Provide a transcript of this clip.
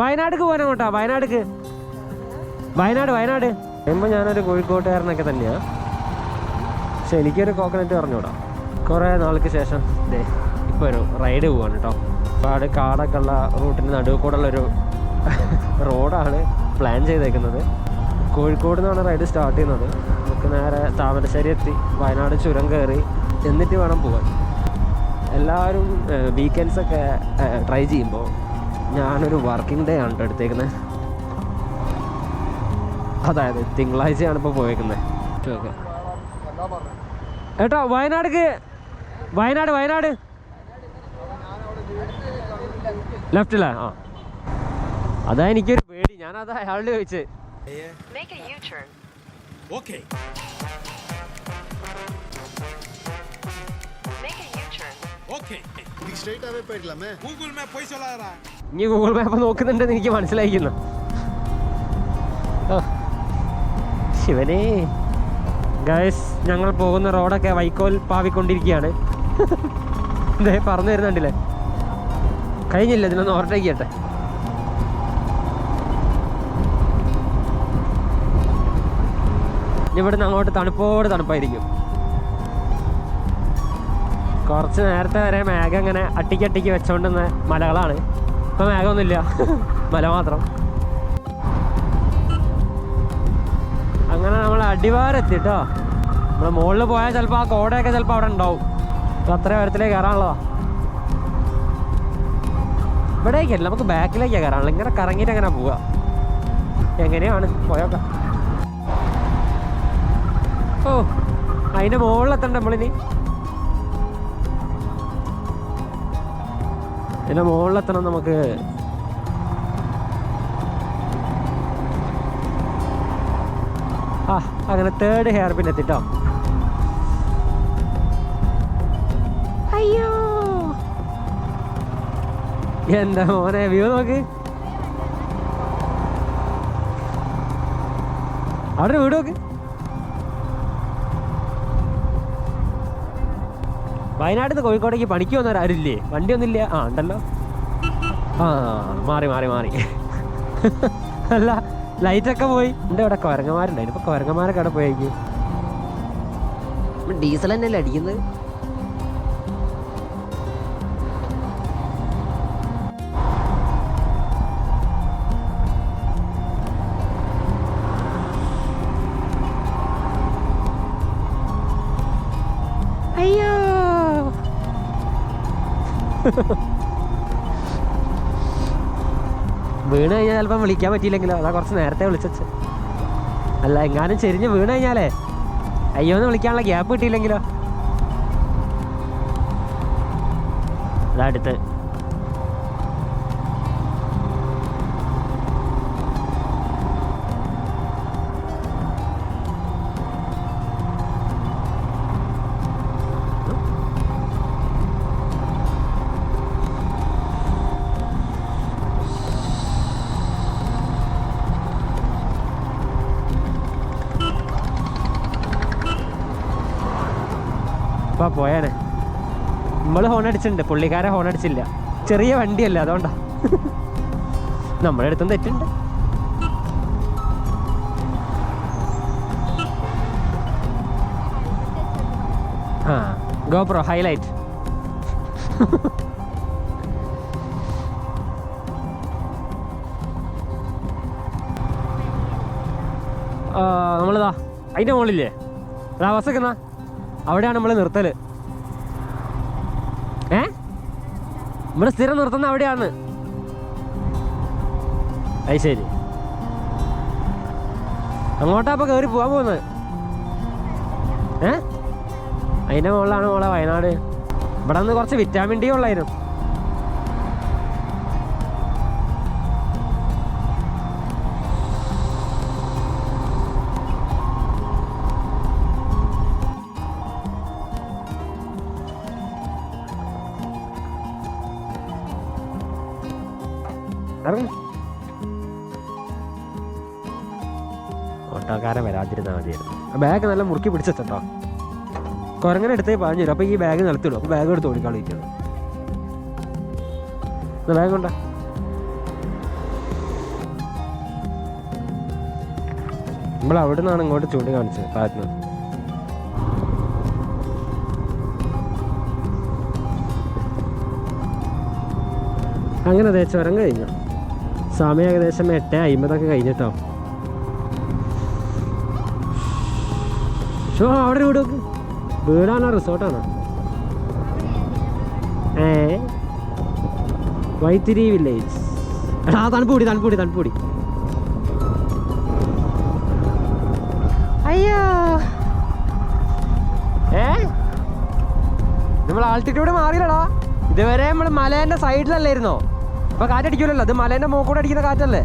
വയനാട്ടിക്ക് പോകാൻ അങ്ങോട്ടാ വയനാട്ടിക്ക് വയനാട് വയനാട്. പറയുമ്പോൾ ഞാനൊരു കോഴിക്കോട്ടുകാരനൊക്കെ തന്നെയാണ് പക്ഷെ എനിക്കൊരു കോക്കനറ്റ് പറഞ്ഞുകൂടാ. കുറേ നാൾക്ക് ശേഷം ദേ ഇപ്പോൾ ഒരു റൈഡ് പോവാണ് കേട്ടോ. ഒരുപാട് കാടൊക്കെ ഉള്ള റൂട്ടിന്റെ നടുവ് കൂടെ ഉള്ളൊരു റോഡാണ് പ്ലാൻ ചെയ്തേക്കുന്നത്. കോഴിക്കോട് നിന്നാണ് റൈഡ് സ്റ്റാർട്ട് ചെയ്യുന്നത്. നമുക്ക് നേരെ താമരശ്ശേരി എത്തി വയനാട് ചുരം കയറി എന്നിട്ട് വേണം പോകാൻ എല്ലാവരും വീക്കെൻഡ്സൊക്കെ ട്രൈ ചെയ്യുമ്പോൾ ഞാനൊരു വർക്കിംഗ് ഡേ ആണ് എടുത്തേക്കുന്നത് അതായത് തിങ്കളാഴ്ചയാണ് ഇപ്പോൾ പോയേക്കുന്നത് ഓക്കെ. ഏട്ടാ വയനാടേക്ക്. വയനാട് വയനാട്. ലെഫ്റ്റിലാ ആ. അതാ എനിക്കൊരു പേടി. ഞാനത് അയാളോട് ചോദിച്ചത് Okay. Straight away, Google Map, पैसा ला ഇനി ഗൂഗിൾ മാപ്പ് നോക്കുന്നുണ്ടെന്ന് എനിക്ക് മനസ്സിലായിരിക്കുന്നു ശിവനെ. ഗൈസ് ഞങ്ങൾ പോകുന്ന റോഡൊക്കെ വൈക്കോൽ പാവിക്കൊണ്ടിരിക്കുകയാണ്. ഇതേ പറഞ്ഞു തരുന്നുണ്ടല്ലേ കഴിഞ്ഞില്ല ഇതിനൊന്ന് ഓവർടേക്ക് ചെയ്യട്ടെ. ഇവിടുന്ന് അങ്ങോട്ട് തണുപ്പോട് തണുപ്പായിരിക്കും. കുറച്ച് നേരത്തെ വരെ മേഘം ഇങ്ങനെ അട്ടിക്കട്ടിക്ക് വെച്ചോണ്ടുന്ന മലകളാണ്. ഇപ്പൊ മേഘമൊന്നുമില്ല. മല മാത്രം. അങ്ങനെ നമ്മൾ അടിവാരെത്തി കേട്ടോ നമ്മൾ മുകളിൽ പോയാൽ ചിലപ്പോൾ ആ കോടയൊക്കെ ചിലപ്പോൾ അവിടെ ഉണ്ടാവും. അത്ര ഉയരത്തിലേക്ക് കയറാനുള്ളതാ. ഇവിടേക്കല്ല നമുക്ക് ബാക്കിലേക്കാണ് കയറാനുള്ളത് ഇങ്ങനെ കറങ്ങിട്ട് അങ്ങനെ പോവുക എങ്ങനെയാണ്? പോയോക്കാം. ഓ അതിന്റെ മുകളിലെത്തണ്ട നമ്മളിനി? ഇതിന്റെ മുകളിലെത്തണം നമുക്ക്. ആ അങ്ങനെ തേർഡ് ഹെയർ പിൻ എത്തിട്ടോ. അയ്യോ. എന്താ മോനെ വ്യൂ നോക്ക്. അവിടെ വീട് നോക്ക്. വയനാട്ടിൽ നിന്ന് കോഴിക്കോടേക്ക് പണിക്ക് വന്നവരാരില്ലേ വണ്ടിയൊന്നുമില്ല. ആ ഉണ്ടല്ലോ. ആ മാറി മാറി മാറി. അല്ല ലൈറ്റൊക്കെ പോയി. എന്റെ ഇവിടെ കുരങ്ങന്മാരുണ്ടായിരുന്നു ഇപ്പൊ കുരങ്ങന്മാരൊക്കെ അവിടെ പോയേക്ക്. ഡീസൽ തന്നെയല്ലേ അടിക്കുന്നത്? വീണ് കഴിഞ്ഞാൽ ചിലപ്പം വിളിക്കാൻ പറ്റിയില്ലെങ്കിലോ? അതാ കുറച്ച് നേരത്തെ വിളിച്ചു അല്ല എങ്ങാനും ചെരിഞ്ഞ് വീണ് കഴിഞ്ഞാലേ അയ്യോന്ന് വിളിക്കാനുള്ള ഗ്യാപ്പ് കിട്ടിയില്ലെങ്കിലോ? അതാ അടുത്ത്. അപ്പൊ പോയാണ് നമ്മൾ ഹോൺ അടിച്ചിട്ടുണ്ട്. പുള്ളിക്കാരെ ഹോൺ അടിച്ചില്ല. ചെറിയ വണ്ടിയല്ല അതുകൊണ്ടാ. നമ്മുടെ അടുത്തും തെറ്റുണ്ട്. ആ ഗോപ്രോ ഹൈലൈറ്റ് നമ്മളിതാ അതിന്റെ മുകളില്ലേ? അതാ ബസ്സൊക്കെ നിൽക്കുന്ന അവിടെയാണ് നമ്മൾ നിർത്തൽ ഏ? നമ്മൾ സ്ഥിരം നിർത്തുന്ന അവിടെയാണ്. അത് ശരി. അങ്ങോട്ടാ അപ്പൊ കയറി പോവാൻ പോകുന്നത് ഏ? അതിന്റെ മുകളിലാണ് മോളെ വയനാട്. ഇവിടെ നിന്ന് കുറച്ച് വിറ്റാമിൻ ഡി ഉള്ളായിരുന്നു. കാരണം ഓട്ടോക്കാരൻ വരാതിരുന്നാൽ മതിയായിരുന്നു. ബാഗ് നല്ല മുറുക്കി പിടിച്ചെത്തോ കുരങ്ങനെ എടുത്തേ പറഞ്ഞു തരും അപ്പോൾ ഈ ബാഗ് നിലത്തിടും. അപ്പോൾ ബാഗ് എടുത്ത് ഓടിക്കാളിരിക്കണം ബാഗ് ഉണ്ടോ? നമ്മൾ അവിടെ നിന്നാണ് ഇങ്ങോട്ട് ചൂണ്ടിക്കാണിച്ചത് കാണിച്ചത് അങ്ങനെ അതെ ചുരം കഴിഞ്ഞു. സമയം ഏകദേശം എട്ട് അമ്പതൊക്കെ കഴിഞ്ഞിട്ടോ. ഷോ അവിടെ വീട്. വീടാണോ റിസോർട്ടാണോ? ഏ? വൈത്തിരി വില്ലേജ്. എടാ തണുപ്പൂടി തണുപ്പൂടി തണുപ്പൂടി അയ്യോ. ഏ? നമ്മൾ ആൾട്ടിറ്റ്യൂഡ് മാറിയില്ലടാ. ഇതുവരെ നമ്മൾ മലേന്റെ സൈഡിലല്ലായിരുന്നോ ഇപ്പൊ കാറ്റടിക്കൂലല്ലോ. അത് മലേന്റെ മോക്കൂടെ അടിക്കുന്ന കാറ്റല്ലേ?